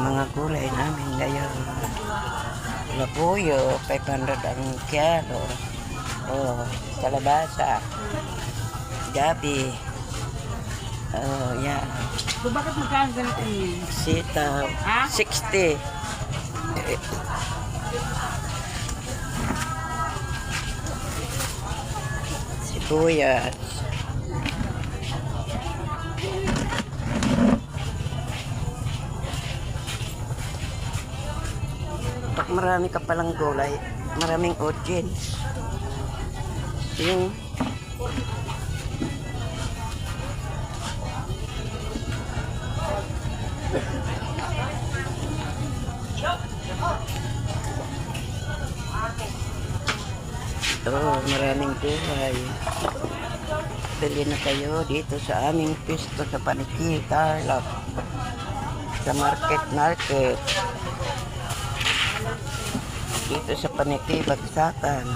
mga gulay namin ngayon. Labuyo, 500 ang kilo. Oh, kalabasa. Gabi. Oh, yan. So, bakit magkano ganito yun? Sitaw. Ha? 60. Sibuyas. Pag marami ka palang gulay, maraming audience. Yung Ito, maraming gulay. Bili na kayo dito sa aming pisto sa Paniki, Tarlac. Sa Market Market. Dito sa Paniki, Bagsakan.